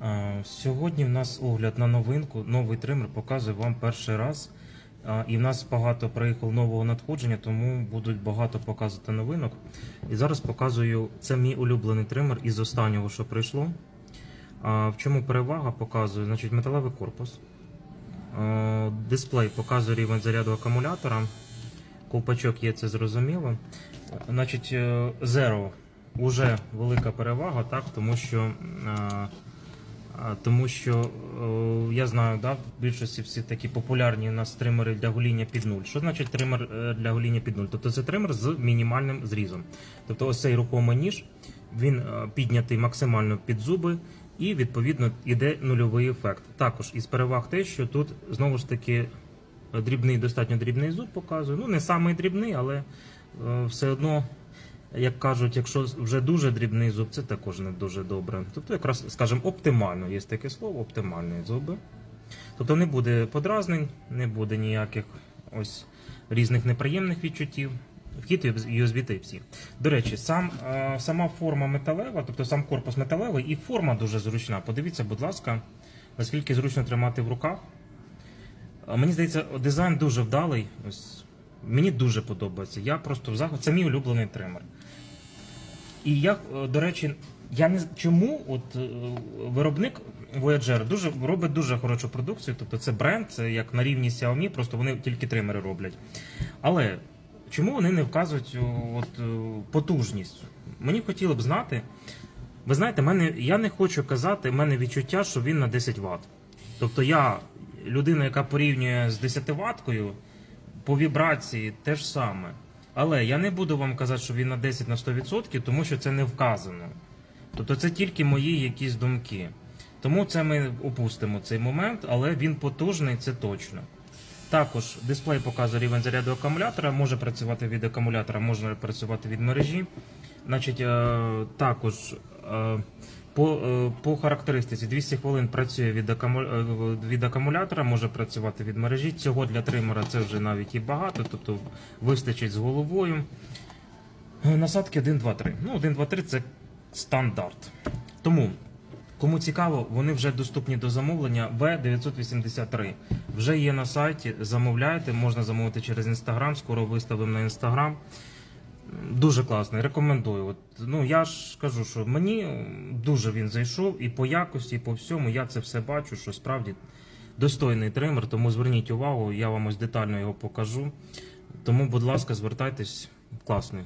А, Сьогодні в нас огляд на новинку. Новий тример показую вам перший раз. І в нас багато приїхало нового надходження, тому будуть багато показувати новинок. І зараз показую це мій улюблений тример із останнього, що прийшло. В чому перевага показую? Значить, металевий корпус. Дисплей показує рівень заряду акумулятора. Ковпачок є, це зрозуміло. Значить, е, Zero уже велика перевага, так, тому що. Тому що е, я знаю, да, в більшості всі такі популярні у нас тримери для гоління під нуль. Що значить тример е, для гоління під нуль? Тобто це тример з мінімальним зрізом. Тобто ось цей рухомий ніж, він е, піднятий максимально під зуби і відповідно йде нульовий ефект. Також із переваг те, що тут знову ж таки дрібний, достатньо дрібний зуб показує. Ну, не самий дрібний, але все одно як кажуть, якщо вже дуже дрібний зуб, це також не дуже добре. Тобто, якраз, скажімо, оптимально є таке слово, оптимальні зуби. Тобто не буде подразнень, не буде ніяких ось різних неприємних відчуттів. Вхід USB Type-C. До речі, сам, е, сама форма металева, тобто сам корпус металевий і форма дуже зручна. Подивіться, будь ласка, наскільки зручно тримати в руках. Е, Мені здається, дизайн дуже вдалий. Ось, мені дуже подобається. Я просто в захваті. Це мій улюблений тример. І я, е, до речі, я не чому от е, виробник Voyager дуже робить дуже хорошу продукцію. Тобто це бренд, це як на рівні Xiaomi, просто вони тільки тримери роблять. Але чому вони не вказують о, от, е, потужність? Мені хотіло б знати. Ви знаєте, мене, я не хочу казати, в мене відчуття, що він на 10 Вт. Тобто я, людина, яка порівнює з 10 ваткою, по вібрації те ж саме. Але я не буду вам казати, що він на 10 на 100%, тому що це не вказано. Тобто це тільки мої якісь думки. Тому це ми опустимо цей момент, але він потужний, це точно. Також дисплей показує рівень заряду акумулятора, може працювати від акумулятора, може працювати від мережі. Значить, е, також е, по, е, по характеристиці 200 хвилин працює від, акуму... е, від акумулятора, може працювати від мережі. Цього для тримера це вже навіть і багато, тобто вистачить з головою. Е, Насадки 1, 2, 3. Ну, 1, 2, 3 це стандарт. Тому, кому цікаво, вони вже доступні до замовлення В983. Вже є на сайті, замовляйте, можна замовити через інстаграм, скоро виставимо на інстаграм. Дуже класний, рекомендую. От, ну я ж кажу, що мені дуже він зайшов і по якості, і по всьому. Я це все бачу, що справді достойний тример. Тому зверніть увагу, я вам ось детально його покажу. Тому, будь ласка, звертайтесь, класний.